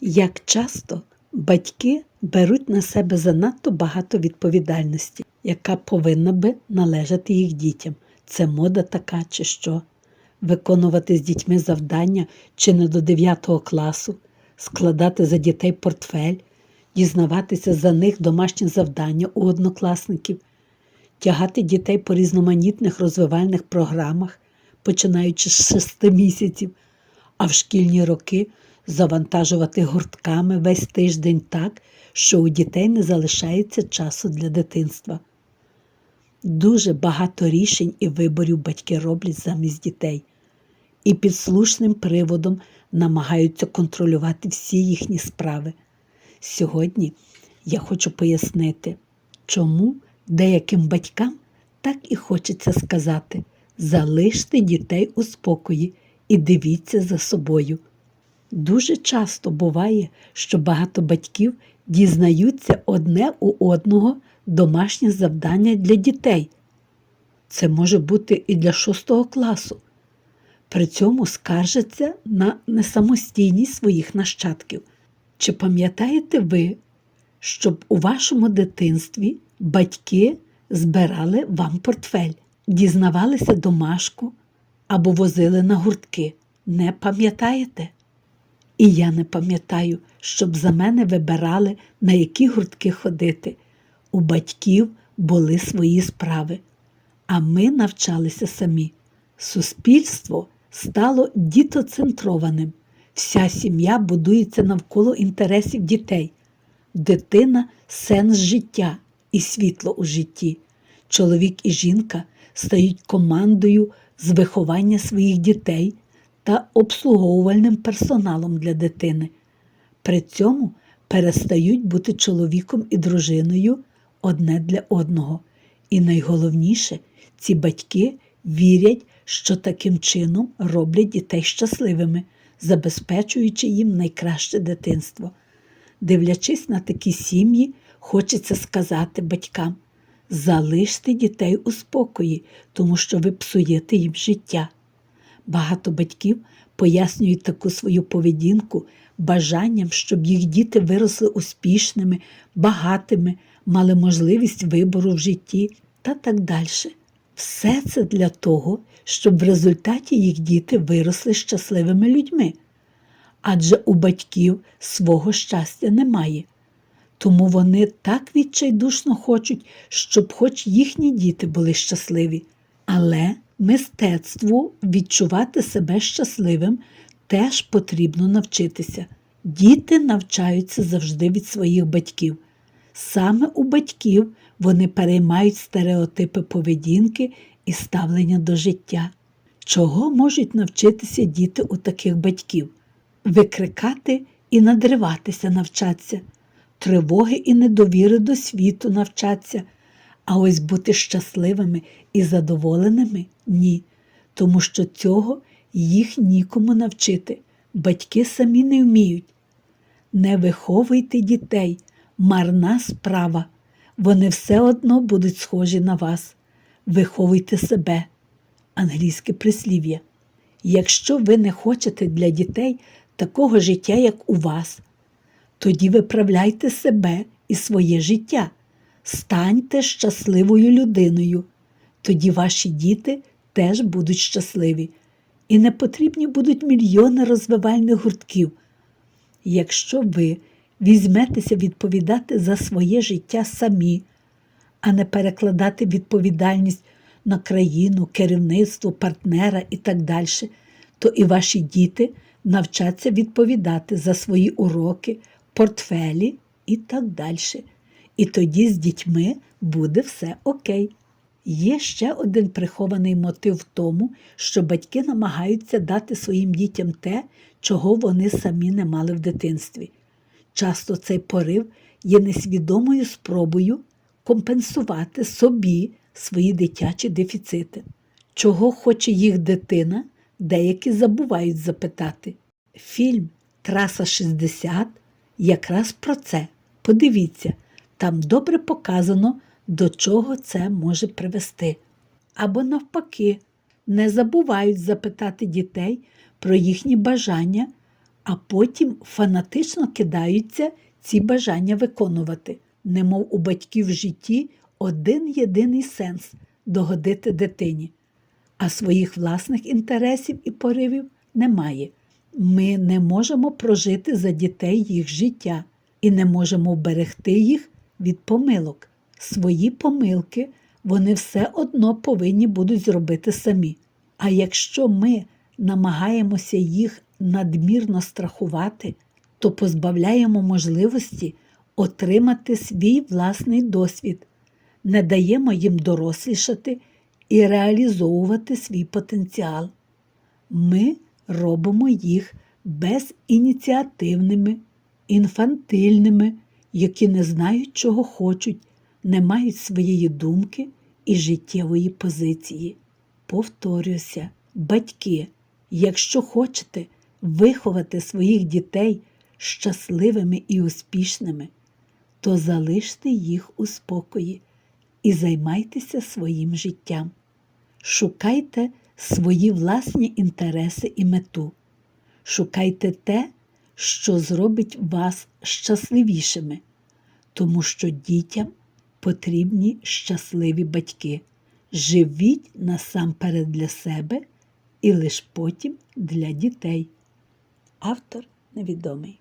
Як часто батьки беруть на себе занадто багато відповідальності, яка повинна би належати їх дітям. Це мода така чи що? Виконувати з дітьми завдання чи не до 9 класу, складати за дітей портфель, дізнаватися за них домашні завдання у однокласників, тягати дітей по різноманітних розвивальних програмах, починаючи з 6 місяців, а в шкільні роки завантажувати гуртками весь тиждень так, що у дітей не залишається часу для дитинства. Дуже багато рішень і виборів батьки роблять замість дітей, і під слушним приводом намагаються контролювати всі їхні справи. Сьогодні я хочу пояснити, чому деяким батькам так і хочеться сказати: залиште дітей у спокої і дивіться за собою. Дуже часто буває, що багато батьків дізнаються одне у одного домашнє завдання для дітей. Це може бути і для шостого класу. При цьому скаржаться на несамостійність своїх нащадків. Чи пам'ятаєте ви, щоб у вашому дитинстві батьки збирали вам портфель, дізнавалися домашку або возили на гуртки? Не пам'ятаєте? І я не пам'ятаю, щоб за мене вибирали, на які гуртки ходити. У батьків були свої справи, а ми навчалися самі. Суспільство стало дітоцентрованим. Вся сім'я будується навколо інтересів дітей. Дитина сенс життя і світло у житті. Чоловік і жінка стають командою з виховання своїх дітей та обслуговувальним персоналом для дитини. При цьому перестають бути чоловіком і дружиною одне для одного. І найголовніше, ці батьки вірять, що таким чином роблять дітей щасливими, забезпечуючи їм найкраще дитинство. Дивлячись на такі сім'ї, хочеться сказати батькам: залиште дітей у спокої, тому що ви псуєте їм життя. Багато батьків пояснюють таку свою поведінку бажанням, щоб їх діти виросли успішними, багатими, мали можливість вибору в житті та так далі. Все це для того, щоб в результаті їх діти виросли щасливими людьми. Адже у батьків свого щастя немає. Тому вони так відчайдушно хочуть, щоб хоч їхні діти були щасливі. Але мистецтву відчувати себе щасливим теж потрібно навчитися. Діти навчаються завжди від своїх батьків. Саме у батьків вони переймають стереотипи поведінки і ставлення до життя. Чого можуть навчитися діти у таких батьків? Викрикати і надриватися навчаться, тривоги і недовіри до світу навчаться, а ось бути щасливими і задоволеними ні, тому що цього їх нікому навчити. Батьки самі не вміють. Не виховуйте дітей, марна справа. Вони все одно будуть схожі на вас. Виховуйте себе. Англійське прислів'я. Якщо ви не хочете для дітей такого життя, як у вас, тоді виправляйте себе і своє життя. Станьте щасливою людиною. Тоді ваші діти теж будуть щасливі. І не потрібні будуть мільйони розвивальних гуртків. Якщо ви візьметеся відповідати за своє життя самі, а не перекладати відповідальність на країну, керівництво, партнера і так далі, то і ваші діти навчаться відповідати за свої уроки, портфелі і так далі. І тоді з дітьми буде все окей. Є ще один прихований мотив в тому, що батьки намагаються дати своїм дітям те, чого вони самі не мали в дитинстві. Часто цей порив є несвідомою спробою компенсувати собі свої дитячі дефіцити. Чого хоче їх дитина, деякі забувають запитати. Фільм Траса 60 якраз про це. Подивіться, там добре показано, до чого це може привести. Або навпаки, не забувають запитати дітей про їхні бажання, а потім фанатично кидаються ці бажання виконувати, немов у батьків в житті один єдиний сенс догодити дитині, а своїх власних інтересів і поривів немає. Ми не можемо прожити за дітей їх життя і не можемо вберегти їх від помилок. Свої помилки вони все одно повинні будуть зробити самі. А якщо ми намагаємося їх надмірно страхувати, то позбавляємо можливості отримати свій власний досвід, не даємо їм дорослішати і реалізовувати свій потенціал. Ми робимо їх безініціативними, інфантильними, які не знають, чого хочуть, не мають своєї думки і життєвої позиції. Повторюся, батьки, якщо хочете виховати своїх дітей щасливими і успішними, то залиште їх у спокої і займайтеся своїм життям. Шукайте свої власні інтереси і мету. Шукайте те, що зробить вас щасливішими, тому що дітям потрібні щасливі батьки. Живіть насамперед для себе і лише потім для дітей. Автор невідомий.